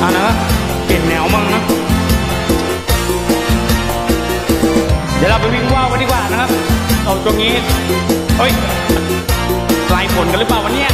เอานะครับเปลี่ยนแนวมั่งนะ เดี๋ยวเราไปวิ่งว่าวกันดีกว่านะครับ เอาตรงนี้ เฮ้ยไกลผลกันหรือเปล่าวันเนี้ย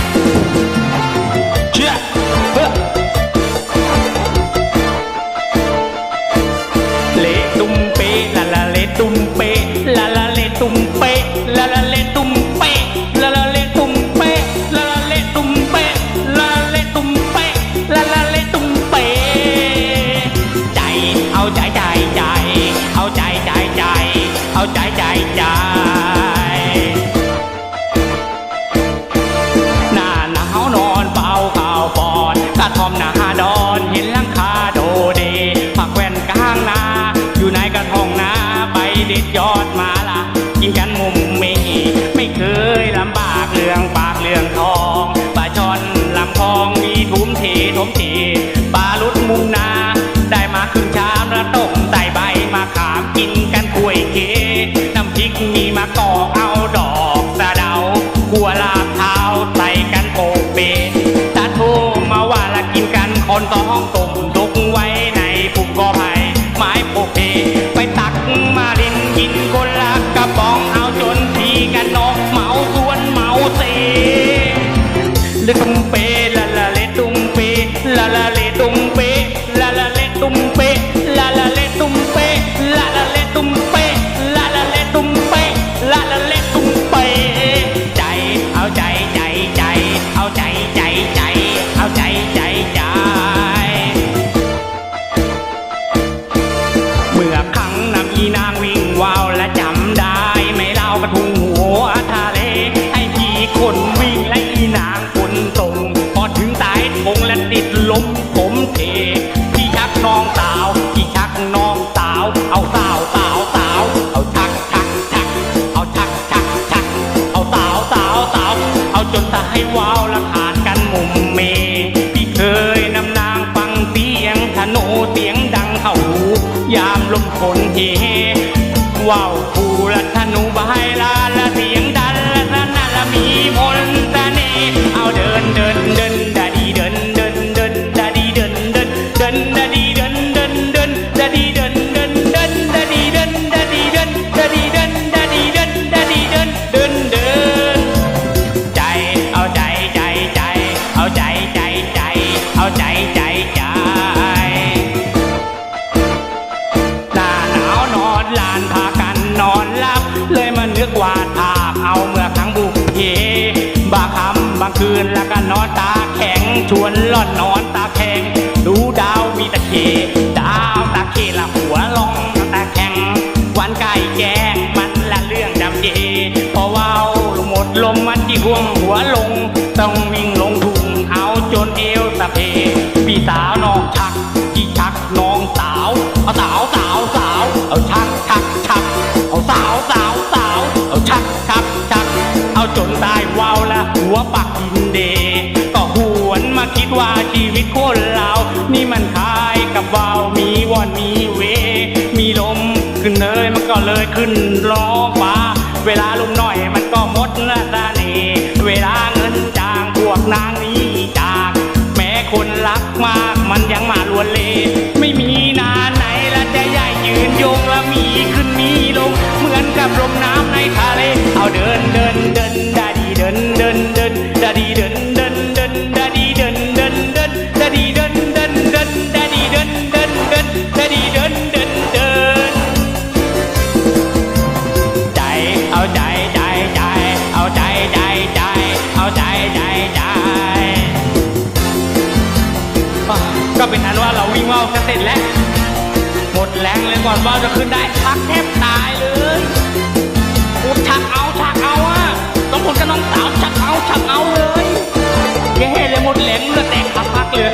ใจใจใจ เอาใจใจใจ เอาใจใจใจหน้าหนาวนอนเป่าข่าวปอนกระทอมหน้าดอนเห็นลังคาโดเดผักแว่นกลางนา อยู่ในกระทองนาไปเด็ดยอดมาละกินกันมุมเมไม่เคยลำบากเรื่องปากเรื่องทองปลาช่อนลำคองมีทุ่มเททมเทปลาลุดมุมนา เทพี่ชักน้องสาวพี่ชักน้องสาว เอาสาวสาวสาว เอาชักชักชักเอาชักชักชักเอาสาวสาวสาว เอาจนสายว้าวละขาดกันมุมเม พี่เคยนำนางฟังเสียงธนูเสียงดังเข้าหูยามลมฝนเฮว้าวคูละธนูบายลาละเสียงดันละนั่นละมีมนต์ ใจใจใจหน้าหนาวนอนลานพากันนอนหลับ เลยมานึกวาดภาพเอาเมื่อครั้งบุกเพบางคำบางคืนแล้วก็นอนตาแข็งชวนหลอนนอนตาแข็ง ดูดาวมีตะเคดาวตาเคละหัวลงตาแข็ง วันไก่แจ้งมันละเรื่องดำเจพอว้าลงหมดลมมันที่ห่วงหัวลง ต้องวิ่งลงทุ พี่สาวน้องชักพี่ชักน้องสาวเอาสาวสาวสาวเอาชักชักชักเอาสาวสาวสาวเอาชักชักชักเอาจนได้วาวและหัวปักดินเด ก็หวนมาคิดว่าชีวิตคนเรานี่มันคล้ายกับวาวมีวอนมีเว มีลมขึ้นเลยมันก็เลยขึ้นล้อฟ้า คนรักมากมันยังมาลวนเล ไม่มีนาไหนละจะย่ายยืนยงและมีขึ้นมีลง เหมือนกับลมน้ำในทะเล เอาเดิน ว่าเราวิ่งว่าวจะเสร็จแล้วหมดแรงเลยก่อนว่าจะขึ้นได้ชักแทบตายเลยอุดชักเอาชักเอาอะต้องคนกับน้องสาวชักเอาชักเอาเลยแย่เลยหมดแรงเลือแตกพักเลย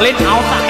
เล่นเอาสาย